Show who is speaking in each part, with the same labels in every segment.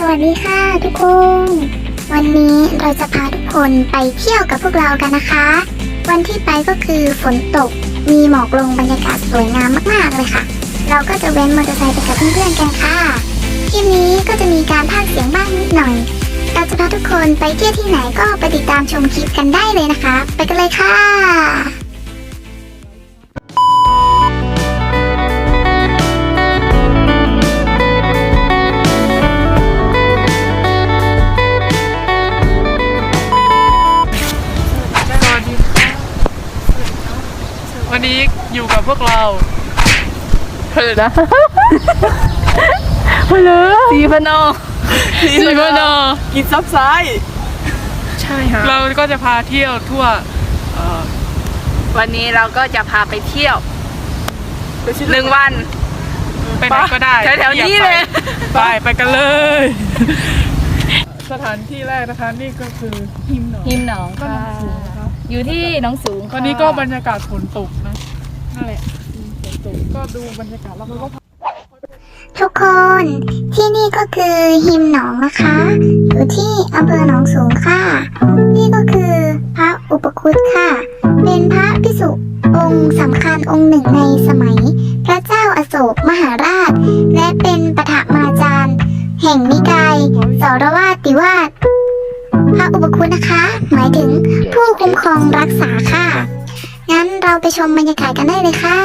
Speaker 1: สวัสดีค่ะทุกคน วันนี้เราจะพาทุกคนไปเที่ยวกับพวกเรากันนะคะ วันที่ไปก็คือฝนตก มีหมอกลงบรรยากาศสวยงามมากๆเลยค่ะ เราก็จะเว้นมอเตอร์ไซค์ไปกับเพื่อนๆกันค่ะคลิปนี้ก็จะมีการพากย์เสียงบ้างนิดหน่อย เราจะพาทุกคนไปเที่ยวที่ไหนก็ไปติดตามชมคลิปกันได้เลยนะคะ ไปกันเลยค่ะ
Speaker 2: พวกเราเฮ้ยนะฮัลโหลสีพนอสีพนอ
Speaker 3: กินซับซ้าย
Speaker 2: ใช่ค่ะเราก็จะพาเที่ยวทั่วเอ่อ
Speaker 3: วันนี้เราก็จะพาไปเที่ยวหนึ่งวัน
Speaker 2: ไปไหนก็ได้
Speaker 3: แถวๆนี้เลย
Speaker 2: ไปไปกันเลย สถานที่แรกนะคะนี่ก็คือหิมหนอง
Speaker 4: หิมหนอง
Speaker 2: ก็
Speaker 4: ค่ะ
Speaker 2: หนองสูงนะคะ
Speaker 4: อยู่ที่หน้องสูงค่ะ
Speaker 2: ตอนนี้ก็บรรยากาศฝนตกนะ นั่นแหละฝนตกก็ดูบรรยากาศแล้วมันก็
Speaker 1: ทุกคนที่นี่ก็คือหิมหนองนะคะอยู่ที่อำเภอหนองสูงค่ะ นี่ก็คือพระอุปคุตค่ะ เป็นพระพิสุองค์สำคัญองค์หนึ่งในสมัย พระเจ้าอโศกมหาราช และเป็นปฐมาจารย์ แห่งนิกายสรวาติวาสพระอุปคุตนะคะ หมายถึงผู้คุ้มครองรักษาค่ะ เราไปชมบรรยากาศกันได้เลยค่ะ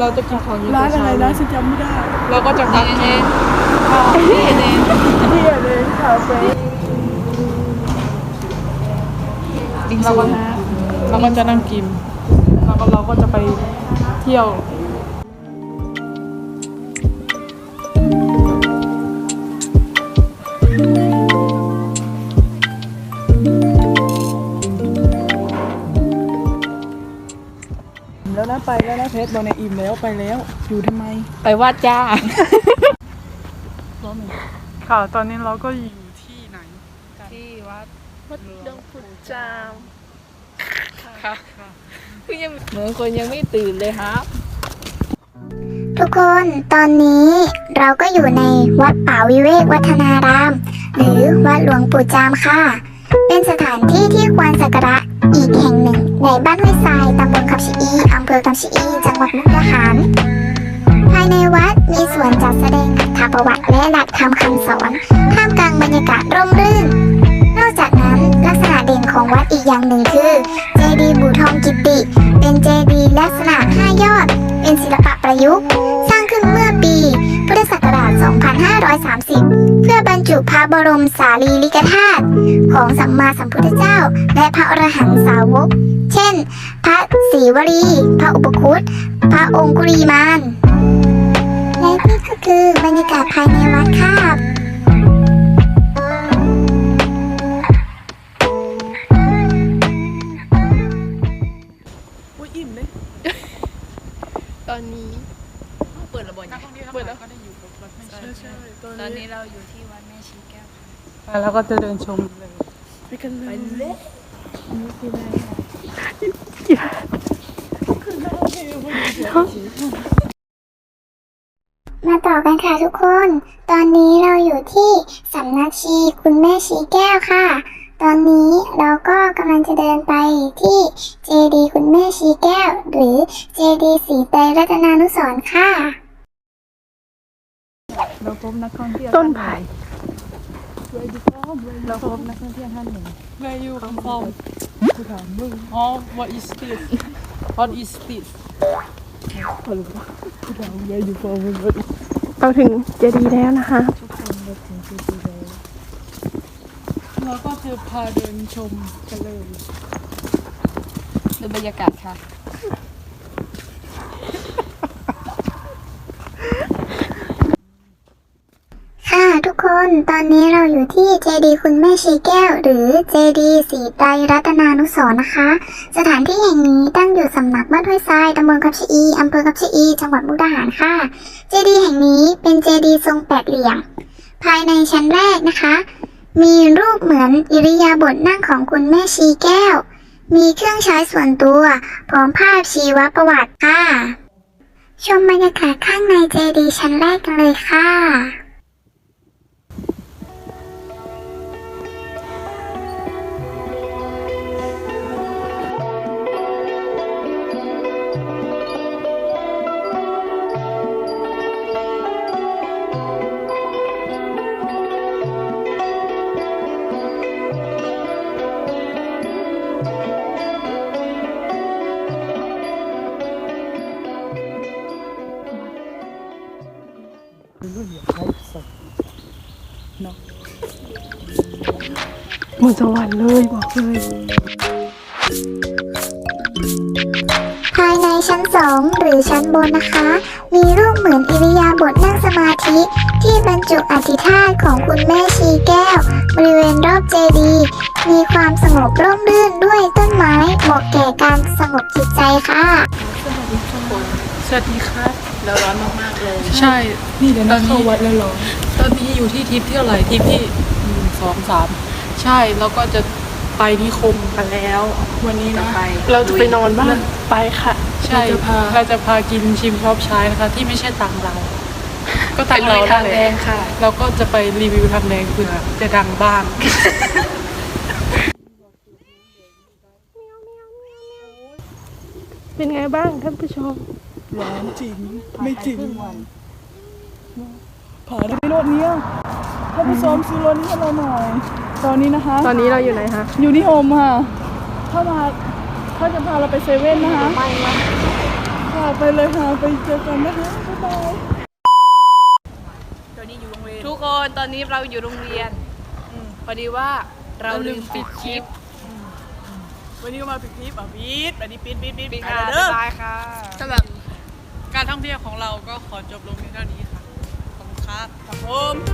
Speaker 2: เราจะกินของ
Speaker 3: ร้านอะไรนะฉันจำไม่ได้
Speaker 2: เราก็จะพัก ที่
Speaker 3: ที่อะไรที่อะไรคาเฟ่
Speaker 2: เราก็เราก็จะนั่งกิน แล้วก็เราก็จะไปเที่ยว
Speaker 3: แล้วนะไปแล้วนะเพชรบอกในอิ่มแล้วไปแล้ว อยู่ทำไม
Speaker 4: ไปวาดจ้า
Speaker 2: ค่ะ ตอนนี้เราก็อยู่ที่ไหน
Speaker 4: ที่วัด
Speaker 2: วัดดงขุนจาม
Speaker 4: ค่ะคือยังเหมือนคนยังไม่ตื่นเลยครับ
Speaker 1: ทุกคนตอนนี้เราก็อยู่ในวัดป่าวิเวกวัฒนาราม หรือวัดหลวงปู่จามค่ะ เป็นสถานที่ที่ควรสักการะอีกแห่งหนึ่ง ในบ้านห้วยทรายตำบลคำชะอีอำเภอคำชะอี จังหวัดมุกดาหาร ประวัติและหลักธรรมคำสอนท่ามกลางบรรยากาศร่มรื่น นอกจากนั้นลักษณะเด่นของวัดอีกอย่างหนึ่งคือ เจดีย์บูทองกิติ เป็นเจดีย์ลักษณะห้ายอด เป็นศิลปะประยุกต์ สร้างขึ้นเมื่อปี พุทธศักราช 2530 เพื่อบรรจุพระบรมสารีริกธาตุของสัมมาสัมพุทธเจ้า และพระอรหันตสาวก เช่น พระศรีวลีพระอุปคุตพระองคุลีมาน ก็คือบรรยากาศภายในวัดค่ะ
Speaker 3: อุ้ยอิ่มเลย
Speaker 4: ตอนนี้เปิดระบบยังเปิดแล้ว
Speaker 2: ก็ได้อยู่กับวัดไม่
Speaker 3: ช่
Speaker 2: ใช่
Speaker 3: ตอน
Speaker 4: นี้เราอยู่ที่วัดแม่ชีแก้วค่ะ
Speaker 2: แล้วก็จะเดินชมเลย
Speaker 3: ไปกันเลยไปเลยนี
Speaker 4: ่คืออะไร
Speaker 3: ค่ะ
Speaker 1: มาต่อกันค่ะทุกคน ตอนนี้เราอยู่ที่สำนักชีคุณแม่ชีแก้วค่ะ ตอนนี้เราก็กำลังจะเดินไปที่เจดีย์คุณแม่ชีแก้ว หรือเจดีย์สีไตรรัตนานุสรณ์ค่ะ
Speaker 3: เราพบนักท่องเที่ยว
Speaker 2: ต้นไผ่
Speaker 3: เราพบนักท่องเที่ยวท่านหนึ่ง
Speaker 2: Where you come from
Speaker 3: ผู้ถามมึง
Speaker 2: Oh what is this What is this
Speaker 3: ผู้ถามเลยอยู่ฟอร์ม เรา
Speaker 5: ถึงเจดีย์แล้วนะคะ
Speaker 2: เราก็จะพาเดินชมกันเลย
Speaker 4: ดูบรรยากาศค่ะ
Speaker 1: คนตอนนี้เราอยู่ที่เจดีคุณแม่ชีแก้ว หรือเจดีสีไตรรัตนานุสร์นะคะ สถานที่แห่งนี้ตั้งอยู่สำนักบ้านห้วยทรายตำบลกับชะอีอำเภอกับชะอี จังหวัดมุกดาหารค่ะ เจดีแห่งนี้เป็นเจดีทรงแปดเหลี่ยม ภายในชั้นแรกนะคะ มีรูปเหมือนอิริยาบถนั่งของคุณแม่ชีแก้ว มีเครื่องใช้ส่วนตัวพร้อมภาพชีวประวัติค่ะ ชมบรรยากาศข้างในเจดีชั้นแรกกันเลยค่ะ
Speaker 5: บนสวรรค์เลยบอกเลย
Speaker 1: ภายในชั้น2หรือชั้นบนนะคะ มีรูปเหมือนอิริยาบถนั่งสมาธิ ที่บรรจุอธิธาตุของคุณแม่ชีแก้ว บริเวณรอบเจดีย์มีความสงบร่มรื่นด้วยต้นไม้เหมาะแก่การสงบจิตใจค่ะ
Speaker 2: สวัสดีครับ
Speaker 4: เราร้อนมากๆเลย
Speaker 2: ใช่
Speaker 3: นี่เดี๋ยว
Speaker 2: ตอ
Speaker 3: นะ
Speaker 2: นนี้
Speaker 3: เข้าวัดแล้วเหรอ
Speaker 2: ตอนนี้อยู่ที่ทริปที่เท่าไหร่ทริปที่หนึ่งสองสาม ใช่แล้วก็จะไปนิคมกันแล้ว วันนี้นะ
Speaker 5: เราจะไปนอนบ้านไปค่ะ
Speaker 2: ใช่
Speaker 3: เราจะพา
Speaker 2: เราจะพากินชิมชอบใช้นะคะ ที่ไม่ใช่ตังค์เรา ก็ตังค์เรา
Speaker 4: ไปลุยทางแดงค่ะ
Speaker 2: เราก็จะไปรีวิวทางแดงเผื่อจะดังบ้าง
Speaker 5: เป็นไงบ้างท่านผู้ชม
Speaker 3: ร้อนจริง ไม่จริงวัน ผาได้รถเนี้ยถ้าผู้ชมซื้อรถนี้ให้เราหน่อย ตอนนี้นะคะ
Speaker 5: ตอนนี้เราอยู่ไหนคะ
Speaker 3: อยู่ที่โฮมค่ะ ถ้ามาถ้าจะพาเราไปเซเว่นนะคะค่ะไปเลยค่ะ ไปเจอกันนะคะ บ๊ายบาย
Speaker 4: ทุกคนตอนนี้เราอยู่โรงเรียนพอดีว่าเราลืมปิดคลิป
Speaker 3: วันนี้ก็มาปิดคลิปอะปิดอันนี้ปิดปิดปิด
Speaker 4: ปิด
Speaker 3: ไป
Speaker 4: ค่ะ
Speaker 3: เด้อ
Speaker 4: บ๊ายบายค่ะ
Speaker 2: สำหรับการท่องเที่ยวของเราก็ขอจบลงเพียงเท่านี้ ค่ะ